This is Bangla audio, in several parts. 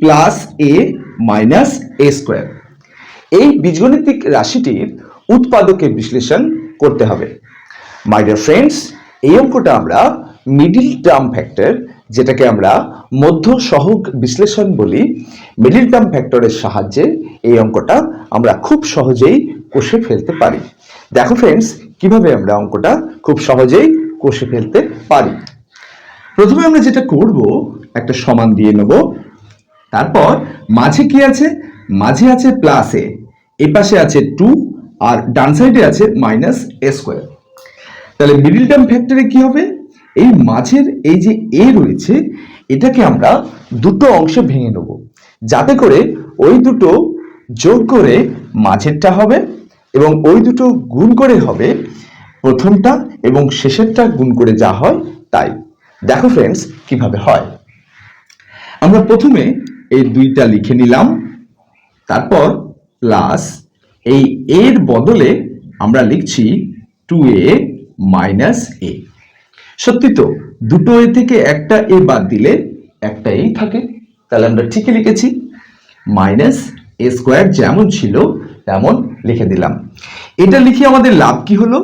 Plus A minus A square. এই বীজগণিতিক রাশিটির উৎপাদকে বিশ্লেষণ করতে হবে। মাই ডিয়ার ফ্রেন্ডস এই অঙ্কটা আমরা মিডিল টার্ম ফ্যাক্টর যেটাকে আমরা মধ্য সহগ বিশ্লেষণ বলি মিডিল টার্ম ফ্যাক্টরের সাহায্যে এই অঙ্কটা আমরা খুব সহজেই কষে ফেলতে পারি। দেখো ফ্রেন্ডস কীভাবে আমরা অঙ্কটা খুব সহজেই কষে ফেলতে পারি। প্রথমে আমরা যেটা করব, একটা সমান দিয়ে নেব তারপর মাঝে কি আছে? মাঝে আছে প্লাস এ। এ পাশে আছে টু আর ডান সাইডে আছে মাইনাস এ স্কোয়ার তাহলে মিডিল টার্ম ফ্যাক্টরে কি হবে? এই মাঝের এই যে এ রয়েছে, এটাকে আমরা দুটো অংশে ভেঙে নেব। যাতে করে ওই দুটো যোগ করে মাঝেরটা হবে এবং ওই দুটো গুণ করে হবে প্রথমটা এবং শেষেরটা গুণ করে যা হয় তাই। দেখো ফ্রেন্ডস কীভাবে হয়। আমরা প্রথমে এই দুইটা লিখে নিলাম। তারপর প্লাস এই এর বদলে আমরা লিখছি টু এ মাইনাস এ সত্যি তো, দুটো এ থেকে একটা এ বাদ দিলে একটা এই থাকে। তাহলে আমরা ঠিকই লিখেছি। মাইনাস এ স্কোয়ার যেমন ছিল, তেমন লিখে দিলাম। এটা লিখে আমাদের লাভ কি হলো?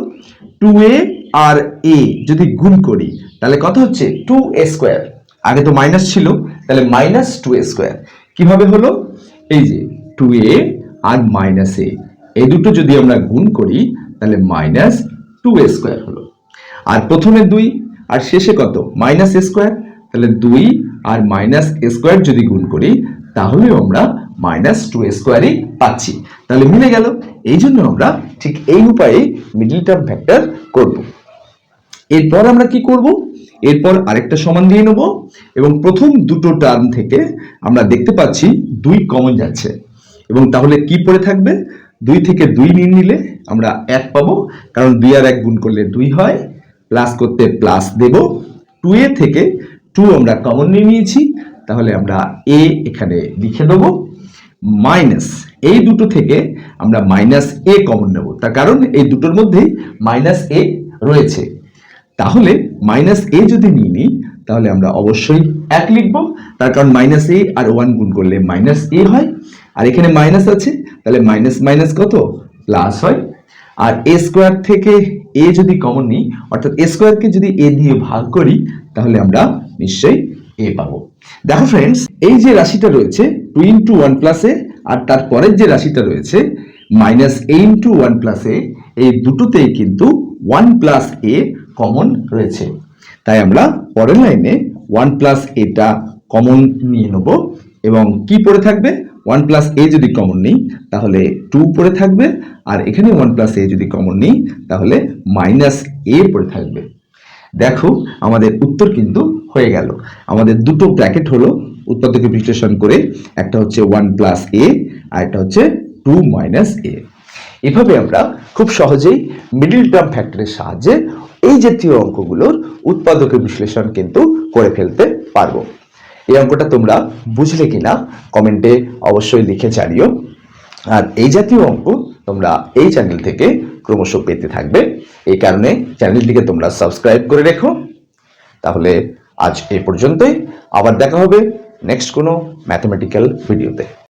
টু এ আর এ যদি গুণ করি, তাহলে কত হচ্ছে? টু এ স্কোয়ার আগে তো মাইনাস ছিল, তাহলে মাইনাস টু এ স্কোয়ার কীভাবে হলো? এই যে টু এ আর মাইনাস এ এই দুটো যদি আমরা গুণ করি, তাহলে মাইনাস টু এ স্কোয়ার হলো। আর প্রথমে দুই, আর শেষে কত? মাইনাস এ স্কোয়ার তাহলে দুই আর মাইনাস এ স্কোয়ার যদি গুণ করি, তাহলেও আমরা মাইনাস টু স্কোয়ারই পাচ্ছি। তাহলে মিলে গেল। এই জন্য আমরা ঠিক এই উপায়ে মিডিল টার্ম ফ্যাক্টর করব। এরপর আমরা কি করব? এরপর আরেকটা সমান দিয়ে নেব এবং প্রথম দুটো টার্ম থেকে আমরা দেখতে পাচ্ছি দুই কমন যাচ্ছে। এবং তাহলে কি পড়ে থাকবে? দুই থেকে দুই নিয়ে নিলে আমরা এক পাবো, কারণ দুই আর এক গুণ করলে দুই হয় প্লাস করতে প্লাস দেব। টু এ থেকে টু আমরা কমন নিয়ে নিয়েছি, তাহলে আমরা এ এখানে লিখে দেবো মাইনাস এই দুটো থেকে আমরা মাইনাস এ কমন নেব। তার কারণ এই দুটোর মধ্যেই মাইনাস এ রয়েছে। তাহলে মাইনাস এ যদি নিয়ে নিই, তাহলে আমরা অবশ্যই এক লিখব। তার কারণ মাইনাস এ আর ওয়ান গুণ করলে মাইনাস এ হয়। আর এখানে মাইনাস আছে, তাহলে মাইনাস মাইনাস কত? প্লাস হয়। আর এ স্কোয়ার থেকে এ যদি কমন নিই, অর্থাৎ এ স্কোয়ারকে যদি এ দিয়ে ভাগ করি, তাহলে আমরা নিশ্চয়ই এ পাবো। দেখো ফ্রেন্ডস এই যে রাশিটা রয়েছে two into one plus A আর তার পরের যে রাশিটা রয়েছে minus A into one plus A এই দুটোতেই কিন্তু ওয়ান প্লাস এ কমন রয়েছে। তাই আমরা পরের লাইনে ওয়ান প্লাস এটা কমন নিয়ে নেব এবং কি পড়ে থাকবে? ওয়ান প্লাস এ যদি কমন নিই, তাহলে টু পড়ে থাকবে। আর এখানে ওয়ান প্লাস এ যদি কমন নিই, তাহলে মাইনাস এ পড়ে থাকবে। দেখো, আমাদের উত্তর কিন্তু হয়ে গেল। আমাদের দুটো ব্র্যাকেট হলো উৎপাদকে বিশ্লেষণ করে, একটা হচ্ছে ওয়ান প্লাস এ আর একটা হচ্ছে টু মাইনাস এ এভাবে আমরা খুব সহজেই মিডিল টার্ম ফ্যাক্টরের সাহায্যে এই জাতীয় অঙ্কগুলোর উৎপাদকে বিশ্লেষণ কিন্তু করে ফেলতে পারব। এই অঙ্কটা তোমরা বুঝলে কিনা কমেন্টে অবশ্যই লিখে জানিও। আর এই জাতীয় অঙ্ক তোমরা এই চ্যানেল থেকে ক্রমশ পেতে থাকবে। এই কারণে চ্যানেলটিকে তোমরা সাবস্ক্রাইব করে রেখো। তাহলে আজ এ পর্যন্তই। আবার দেখা হবে নেক্সট কোনো ম্যাথমেটিক্যাল ভিডিওতে